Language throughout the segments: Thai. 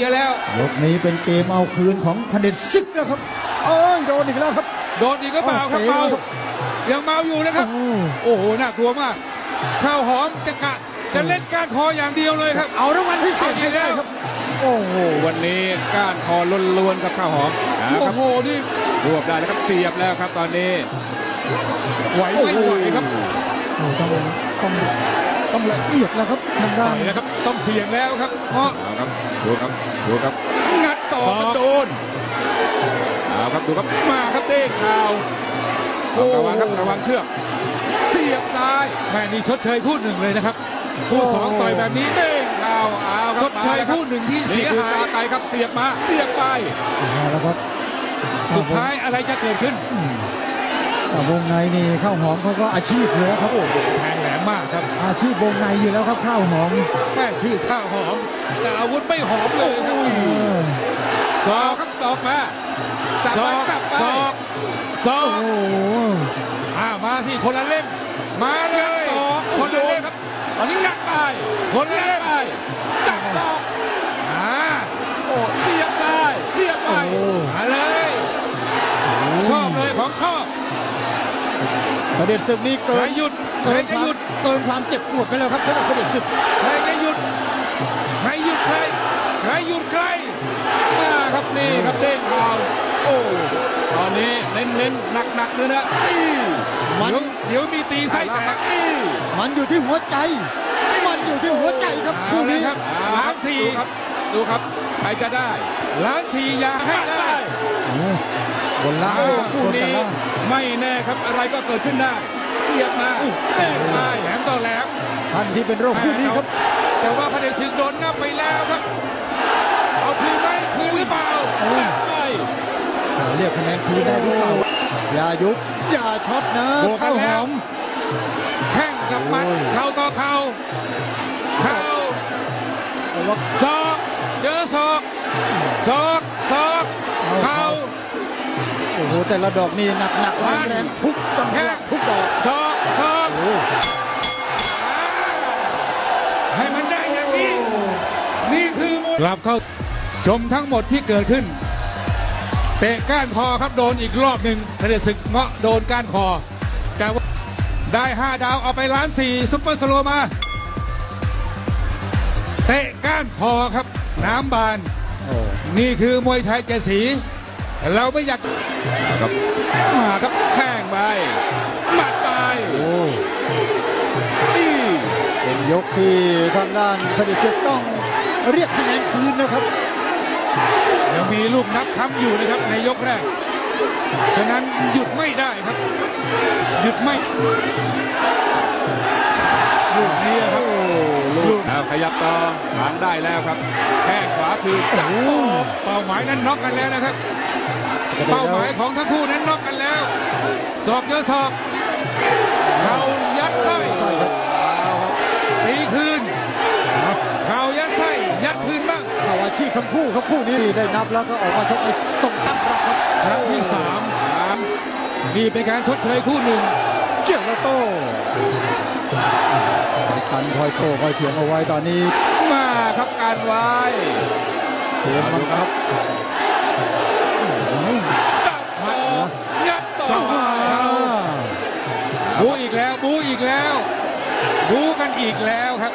เยอะแล้วยกนี้เป็นเกมเอาคืนของพันเด็ดซิกแล้วครับโอ้ยโดนอีกแล้วครับ โดนอีกก็เปล่าครับโอ้เมาโหยังเมาอยู่นะครับโอ้โอ้โหน่ากลัวมากข้าวหอมจะกะจะเล่นก้านคออย่างเดียวเลยครับ เอารางวัลพิเศษให้ได้ครับโอ้โหวันนี้ก้านคอล้วนๆกับข้าวหอมนะคโอ้รับโหนี่รวบได้แล้วครับเสียบแล้วครับตอนนี้ไหวไม่ไหวครับโอ้ต้องต้อง ต้องละเอียดแล้วครับทางต่ด้าอนยแล้วครับต้องเสี่ยงแล้วครับเพราะเอาครับดูครับดูครับงัดศอกศอกครับโดนเอาครับดูครับมาครับเต้งข่าวเอาระวังครับระวังเชือก เสียบซ้ายแม่นี่ชดเชยคู่หนึ่งเลยนะครับคู่สองต่อยแบบนี้เต้งข่าวเอาคชรับดเชยมาแล้วครับคู่หนึ่งที่นี่เสียคือหาซายไตครับเสียบมาเสียบไปเอาแล้วครับสุดท้ายอะไรจะเกิดขึ้นอืมแต่วงในนี่ข้าวหอมเขาก็อาชีพอยู่แล้วครับแทงแหลมมาก ครับ อาชีพวงในอยู่แล้วครับข้าวหอมแม่ชื่อข้าวหอมแต่อาวุธไม่หอมเลยครับเออศอกครับศอกมาจับศไปอกจับไปศอกศอโอ้กโหอ่ามาสิคนละเล่มมาเลยศอกคนโดละนเล่มครับตอนนี้งัดไปคนละเล่มไปจับศอกอ่าโอ้เสียบซ้ายเสียบไปโอ้โหมาเลยชอบเลยของชอบ ประเด็นศึกนี้ใคเกิรนหยุดใครเกินจะควาหมยุดเกินความเจ็บปวดไปแล้วครับสำหรับประเด็นศึกใครจะหยุดใครหยุดใครใครหยุดใครมาครับนี่ครับเด้งข่าวโอ้ตอนนี้เน้นเน้นหนักหนักๆเลยนะอีมันเดี๋ยวเดี๋ยวมีตีไส้ใส่แตแตกกอีมันอยู่ที่หัวใจมันอยู่ที่หัวใจครับเอาคู่เลนี้ยครับล้านสี่ดูครับดูครับใครจะได้ล้านสี่อยากให้ได้โอ้ บนล่างอ้าวบคู่นแต่นี้ล่างไม่แน่ครับอะไรก็เกิดขึ้นได้เสียบมาเด้งไปแหลมต่อแหลมท่านที่เป็นโรคคู่นี้ครับ แต่ว่าพระเดชศึกโดนนับไปแล้วครับ เอาคืนไหมคืนหรือเปล่าโอ้ยไปเรียกคะแนนคืนได้หรือเปล่าอย่ายุบอย่าช็อตนะบวกกัข้านวหแล้วอมแข้งกับหมัดโอ้ยเข่าต่อเข่าเข่าแต่ว่าศอกเจอศอกศอกศอกเข่า โอ้โหแต่ละดอกนี่หนักหนักๆแรงแรงทุกจังหวะทุกดอกศอกศอกโอ้ให้มันได้อย่างนี้นี่คือมวยกลับเข้าชมทั้งหมดที่เกิดขึ้นเตะก้านคอครับโดนอีกรอบหนึ่งพระเดชศึกเงาะโดนก้านคอ แต่ว่าได้ 5 ดาวเอาไปล้านสี่ซุปเปอร์สโลว์มา เตะก้านคอครับ น้ำบานโอ้นี่คือมวยไทยเจดสี เราไม่อยากครับมาครับแข้งไปหมัดไปโอ้นี่เป็นยกที่ทางด้านพดิศึกต้องเรียกคะแนนคืนนะครับยังมีลูกนับคำอยู่นะครับในยกแรก ฉะนั้นหยุดไม่ได้ครับ หยุดไม่ลูกนี้ครับ ลูกเอาขยับต่อหางได้แล้วครับแข้งขวาคือจับโอ้ศอกเป้าหมายนั้นน็อกกันแล้วนะครับ เป้าหมายของทั้งคู่นั้นน็อกกันแล้วศอกเจอศอกเขายัดไส้ใช่ครับตีคืนเขายัดไส้ยัดคืนบ้างเอาอาชีพทั้งคู่ครับคู่นี้ได้นับแล้วก็ออกมาชกในส่งตั้งรับครับครั้งที่สามนี่เป็นการชดเชยคู่หนึ่ง เกี่ยวแล้วโต้ตันคอยโต้คอยเถียงเอาไว้ตอนนี้มาครับการไว้เถียงบังคับจับศอกงัดศอกอ่าบูอีกแล้วบูอีกแล้วบูกันอีกแล้วครับ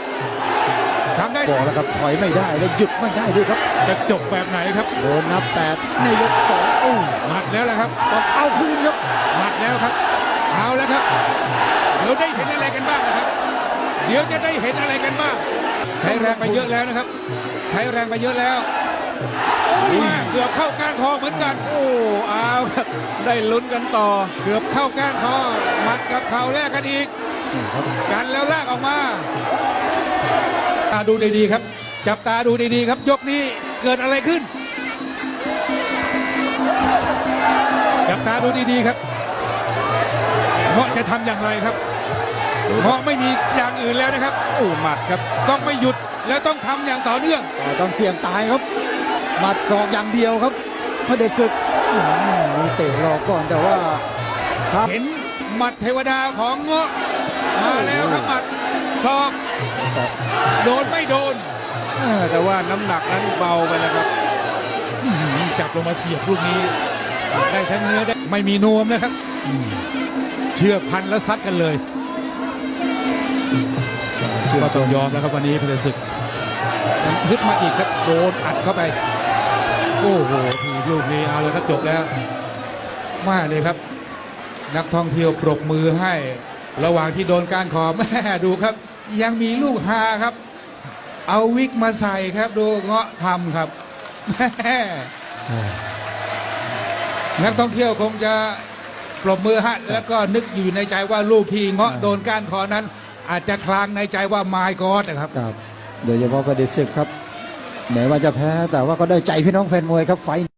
ทำได้บอกแล้วครับถอยไม่ได้และหยุดไม่ได้ด้วยครับ จะจบแบบไหนครับโดนนับแปดในยกสองโอ้หมัดแล้วแหละครับต้องเอาคืนครับหมัดแล้วครับ เอาแล้วครับ เดี๋ยวได้เห็นอะไรกันบ้างนะครับ เดี๋ยวจะได้เห็นอะไรกันบ้าง ใช้แรงไปเยอะแล้วนะครับ ใช้แรงไปเยอะแล้วแม่เกือบเข้าก้านคอเหมือนกัน โอ้เอาครับได้ลุ้นกันต่อ เกือบเข้าก้านคอหมัดกับเข่าแลกกันอีก กันแล้วลากออกมาตาดูดีๆครับ จับตาดูดีๆครับ ยกนี้เกิดอะไรขึ้น จับตาดูดีๆครับ เงาะจะทำอย่างไรครับเงาะไม่มีอย่างอื่นแล้วนะครับโอ้หมัดครับต้องไม่หยุดแล้วต้องทำอย่างต่อเนื่องก็ต้องเสี่ยงตายครับหมัดศอกอย่างเดียวครับพระเดชศึกอื้อหือมีเตะรอก่อนแต่ว่าครับเห็นหมัดเทวดาของเงาะมาแล้วครับหมัดศอกโดนไม่โดนเออแต่ว่าน้ำหนักนั้นเบาไปนะครับอื้อหือจับลงมาเสียบลูกนี้ ได้ทั้งเนื้อได้ไม่มีนวมนะครับอืม เชือกพันแล้วซัดกันเลยก็ต้องยอมแล้วครับวันนี้เพชรศึกยึดมาอีกครับโดนอัดเข้าไป โอ้โหทีลูกนี้เอาเลยครับจบแล้วมากเลยครับ นักท่องเที่ยวปรบมือให้ ระหว่างที่โดนการขอแม่ดูครับ ยังมีลูกฮาครับ เอาวิกมาใส่ครับ ดูเงาะทำครับแม่นักท่องเที่ยวคงจะ ปรบมือฮะ แล้วก็นึกอยู่ในใจว่าลูกที่เงาะโดนก้านคอนั้น อาจจะคลางในใจว่าไมายกอดนะครับครับ โดยเฉพาะประเด็นศึกครับแม้ว่าจะแพ้แต่ว่าก็ได้ใจพี่น้องแฟนมวยครับไฟท์